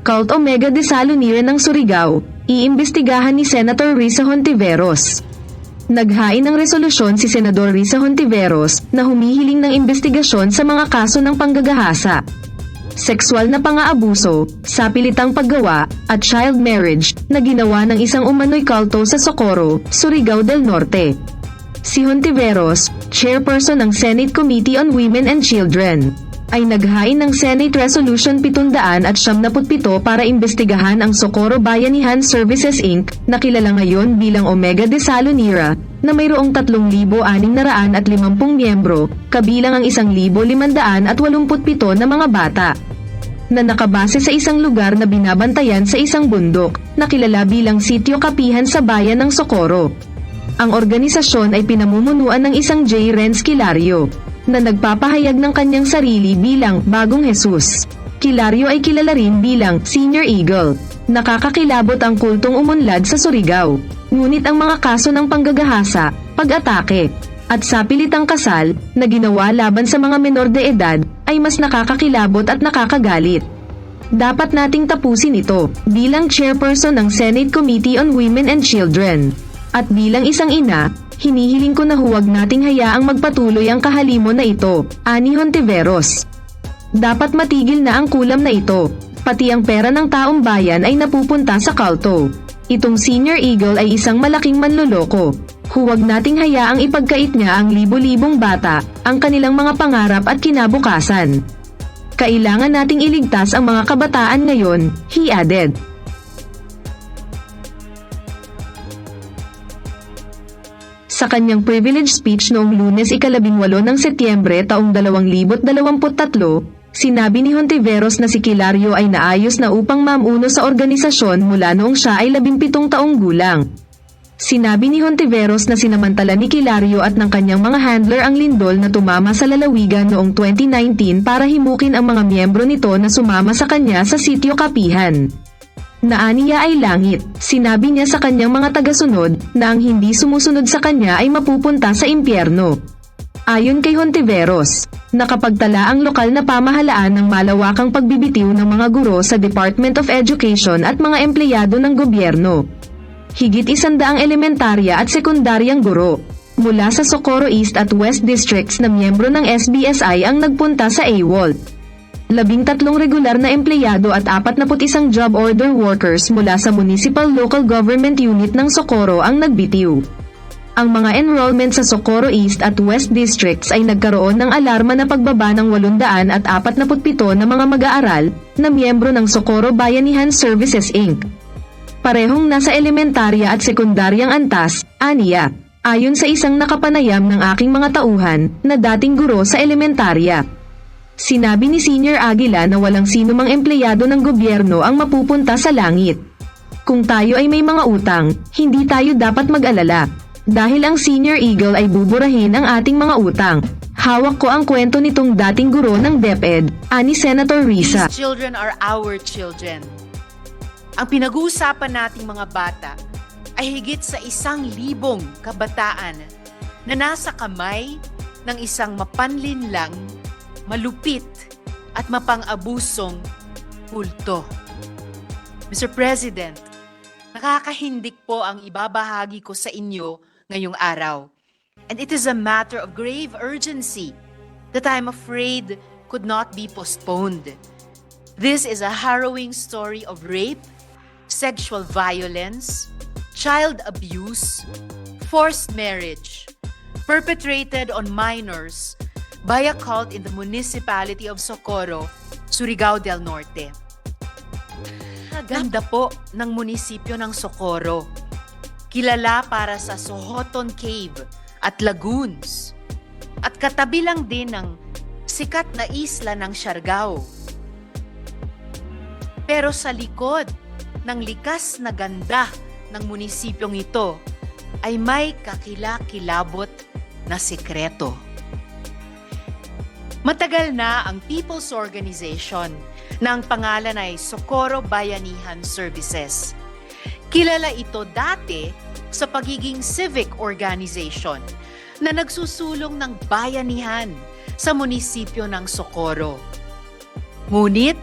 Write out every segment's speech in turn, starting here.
Cult Omega de Salonira ng Surigao, iimbestigahan ni Senator Risa Hontiveros. Naghain ng resolusyon si Senador Risa Hontiveros na humihiling ng investigasyon sa mga kaso ng panggagahasa, sexual na pang-aabuso, sapilitang paggawa, at child marriage na ginawa ng isang umano'y kalto sa Socorro, Surigao del Norte. Si Hontiveros, chairperson ng Senate Committee on Women and Children, ay naghain ng Senate Resolution 700 at 77 para imbestigahan ang Socorro Bayanihan Services Inc. na kilala ngayon bilang Omega de Salonira na mayroong 3,650 miyembro, kabilang ang 1,587 na mga bata na nakabase sa isang lugar na binabantayan sa isang bundok na kilala bilang Sitio Kapihan sa bayan ng Socorro. Ang organisasyon ay pinamumunuan ng isang J. Renz Kilario na nagpapahayag ng kanyang sarili bilang Bagong Jesus. Kilario ay kilala rin bilang Senior Eagle. Nakakakilabot ang kultong umunlad sa Surigao. Ngunit ang mga kaso ng panggagahasa, pag-atake, at sapilitang kasal na ginawa laban sa mga menor de edad ay mas nakakakilabot at nakakagalit. Dapat nating tapusin ito bilang chairperson ng Senate Committee on Women and Children. At bilang isang ina, hinihiling ko na huwag nating hayaang magpatuloy ang kahalimon na ito, ani Hontiveros. Dapat matigil na ang kulam na ito, pati ang pera ng taong bayan ay napupunta sa kalto. Itong Senior Eagle ay isang malaking manloloko. Huwag nating hayaang ipagkait niya ang libo-libong bata, ang kanilang mga pangarap at kinabukasan. Kailangan nating iligtas ang mga kabataan ngayon, he added. Sa kanyang privilege speech noong lunes ikalabing walo ng Setyembre taong 2023, sinabi ni Hontiveros na si Kilario ay naayos na upang mamuno sa organisasyon mula noong siya ay 17 taong gulang. Sinabi ni Hontiveros na sinamantala ni Kilario at ng kanyang mga handler ang lindol na tumama sa lalawigan noong 2019 para himukin ang mga miyembro nito na sumama sa kanya sa sitio Kapihan. Naaniya ay langit. Sinabi niya sa kanyang mga tagasunod na ang hindi sumusunod sa kanya ay mapupunta sa impyerno. Ayon kay Hontiveros, nakapagtala ang lokal na pamahalaan ng malawakang pagbibitiw ng mga guro sa Department of Education at mga empleyado ng gobyerno. Higit isandaang elementarya at sekundaryang guro mula sa Socorro East at West Districts na miyembro ng SBSI ang nagpunta sa AWOL labing tatlong regular na empleyado at 41 job order workers mula sa Municipal Local Government Unit ng Socorro ang nagbitiw. Ang mga enrollment sa Socorro East at West Districts ay nagkaroon ng alarma na pagbaba ng 800 at 47 na mga mag-aaral na miyembro ng Socorro Bayanihan Services Inc. Parehong nasa elementarya at sekundaryang antas, aniya, ayon sa isang nakapanayam ng aking mga tauhan na dating guro sa elementarya. Sinabi ni Senior Aguila na walang sino mang empleyado ng gobyerno ang mapupunta sa langit. Kung tayo ay may mga utang, hindi tayo dapat mag-alala. Dahil ang Senior Eagle ay buburahin ang ating mga utang. Hawak ko ang kwento nitong dating guro ng DepEd, ani Senator Risa. These children are our children. Ang pinag-uusapan nating mga bata ay higit sa isang libong kabataan na nasa kamay ng isang mapanlinlang, malupit at mapang-abusong kulto. Mr. President, nakakahindik po ang ibabahagi ko sa inyo ngayong araw. And it is a matter of grave urgency that I'm afraid could not be postponed. This is a harrowing story of rape, sexual violence, child abuse, forced marriage, perpetrated on minors by a cult in the municipality of Socorro, Surigao del Norte. Ganda po ng munisipyo ng Socorro. Kilala para sa Sohoton Cave at lagoons. At katabi lang din ng sikat na isla ng Siargao. Pero sa likod ng likas na ganda ng munisipyong ito ay may kakilakilabot na sekreto. Matagal na ang People's Organization na ang pangalan ay Socorro Bayanihan Services. Kilala ito dati sa pagiging civic organization na nagsusulong ng bayanihan sa munisipyo ng Socorro. Ngunit,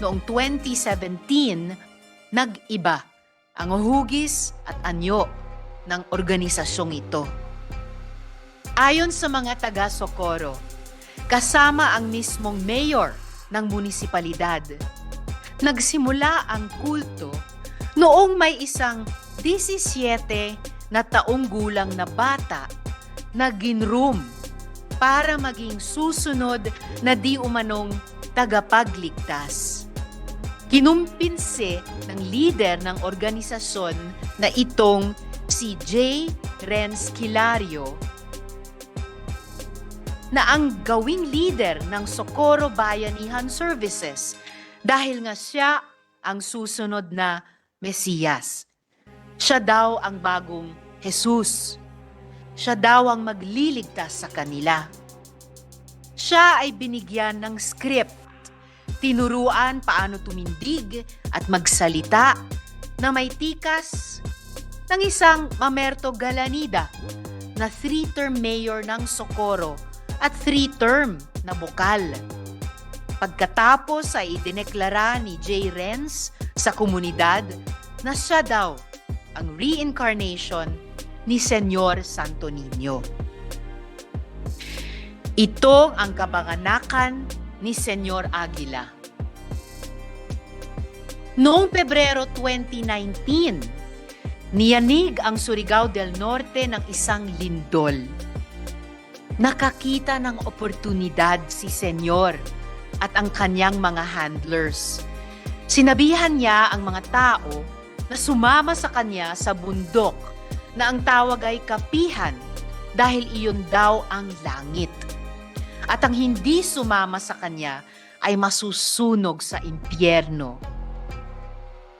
noong 2017, nag-iba ang hugis at anyo ng organisasyong ito. Ayon sa mga taga Socorro, kasama ang mismong mayor ng munisipalidad, nagsimula ang kulto noong may isang 17 na taong gulang na bata na ginroom para maging susunod na di umanong tagapagligtas. Kinumpinse ng leader ng organisasyon na itong si J. Renz Kilario na ang gawing leader ng Socorro Bayanihan Services dahil nga siya ang susunod na Mesiyas. Siya daw ang bagong Jesus. Siya daw ang magliligtas sa kanila. Siya ay binigyan ng script, tinuruan paano tumindig at magsalita na may tikas ng isang Mamerto Galanida na three-term mayor ng Socorro at three-term na bukal. Pagkatapos ay idineklara ni J. Renz sa komunidad na siya daw ang reincarnation ni Senyor Santo Niño. Ito ang kabanganakan ni Senyor Aguila. Noong Pebrero 2019, niyanig ang Surigao del Norte ng isang lindol. Nakakita ng oportunidad si Senyor at ang kanyang mga handlers. Sinabihan niya ang mga tao na sumama sa kanya sa bundok na ang tawag ay kapihan dahil iyon daw ang langit. At ang hindi sumama sa kanya ay masusunog sa impyerno.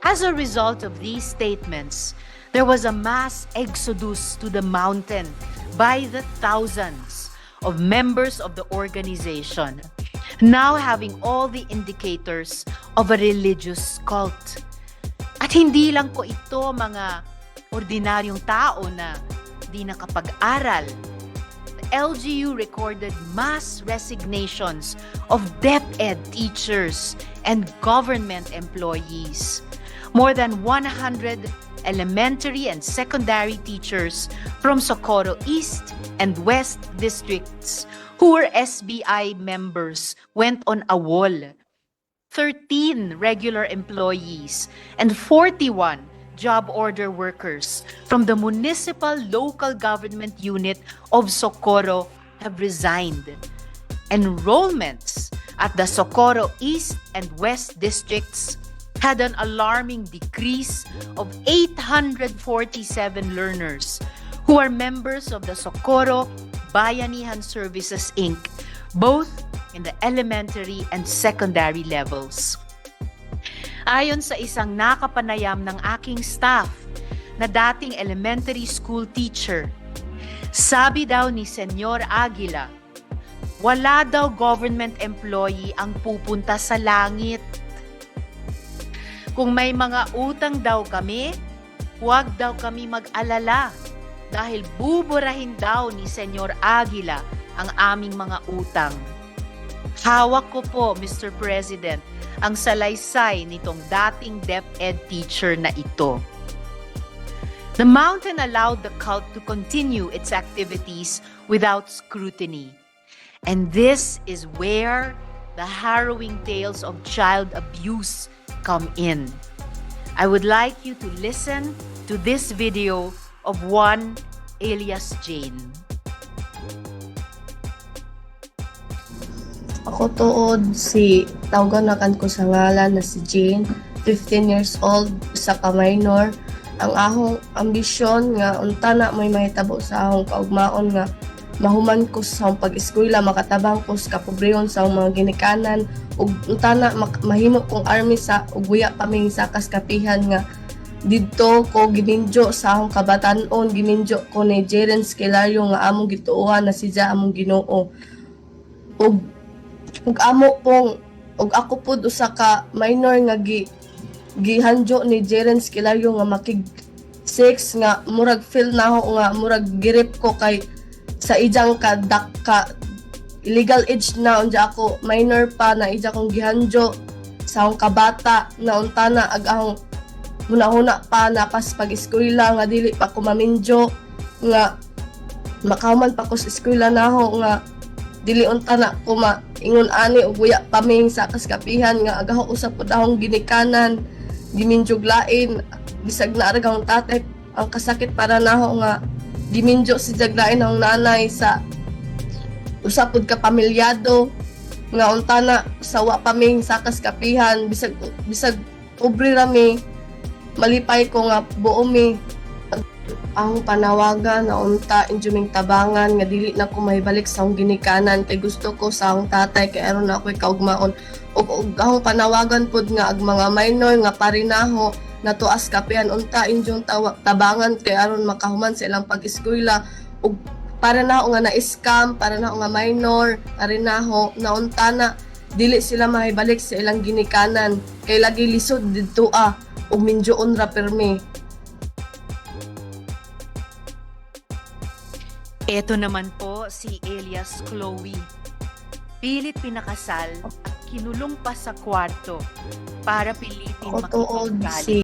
As a result of these statements, there was a mass exodus to the mountain by the thousands of members of the organization, now having all the indicators of a religious cult. At hindi lang po ito mga ordinaryong tao na di nakapag-aral. The LGU recorded mass resignations of DepEd teachers and government employees. More than 100 elementary and secondary teachers from Socorro East and West districts who were SBI members went on a wall. 13 regular employees and 41 job order workers from the municipal local government unit of Socorro have resigned. Enrollments at the Socorro East and West districts had an alarming decrease of 847 learners who are members of the Socorro Bayanihan Services Inc., both in the elementary and secondary levels. Ayon sa isang nakapanayam ng aking staff na dating elementary school teacher, sabi daw ni Senyor Aguila, wala daw government employee ang pupunta sa langit. Kung may mga utang daw kami, huwag daw kami mag-alala dahil buburahin daw ni Senyor Aguila ang aming mga utang. Hawak ko po, Mr. President, ang salaysay nitong dating DepEd teacher na ito. The mountain allowed the cult to continue its activities without scrutiny. And this is where the harrowing tales of child abuse come in. I would like you to listen to this video of one alias Jane. Ako tuod si tawagan na kan ko sa ngalan na si Jane, 15 years old, sa ka minor. Ang ahong ambisyon nga unta na may mahitabo sa ahong kaugmaon nga mahuman ko sa pag-eskwela, makatabang ko sa kapobrehon sa mga ginikanan, ug unta na mak- mahimo kong army sa uguya paming sa kaskapihan nga didto ko gininjo sa akong kabatanon gininjo ko ni Jeren Skelario nga among gituohan na siya among Ginoo. Ug ug amo pong ug ako pud usa ka minor nga gi gihanjo ni Jeren Skelario nga makig sex nga murag feel na ako nga murag girip ko kay sa ijang ka dak illegal age na unja ako minor pa na ija kong gihanjo sa akong kabata na unta na ag ahong huna-huna pa napas pag eskwela nga dili pa ko mamindyo nga makahuman pa ko sa eskwela naho nga dili unta na ko ma ingon ani og buya paming sa kaskapihan nga agaho usap po dahong ginikanan giminjog lain bisag na ang tatay ang kasakit para naho nga giminjo si jaglain ang nanay sa usapod ka pamilyado nga unta na sawa paming sa kaskapihan. Bisag bisag pobre rami malipay ko nga buo mi. Ang panawagan na unta injuming tabangan nga dili na ko mahibalik sa akong ginikanan. Kay gusto ko sa akong tatay kay aron na ako'y kaugmaon. Ug akong panawagan pod nga ag mga minor nga parinaho na tuas kapian unta injong tabangan kay aron makahuman sa ilang pag-eskwela. Ug para na ako nga na-scam, para na ako nga minor, para na ako na unta na. Dili sila mahibalik sa ilang ginikanan. Kay lagi lisod didto ah ug minjoon ra permi Ito naman po si Elias Chloe. Pilit pinakasal at kinulong pa sa kwarto para pilitin makipagkali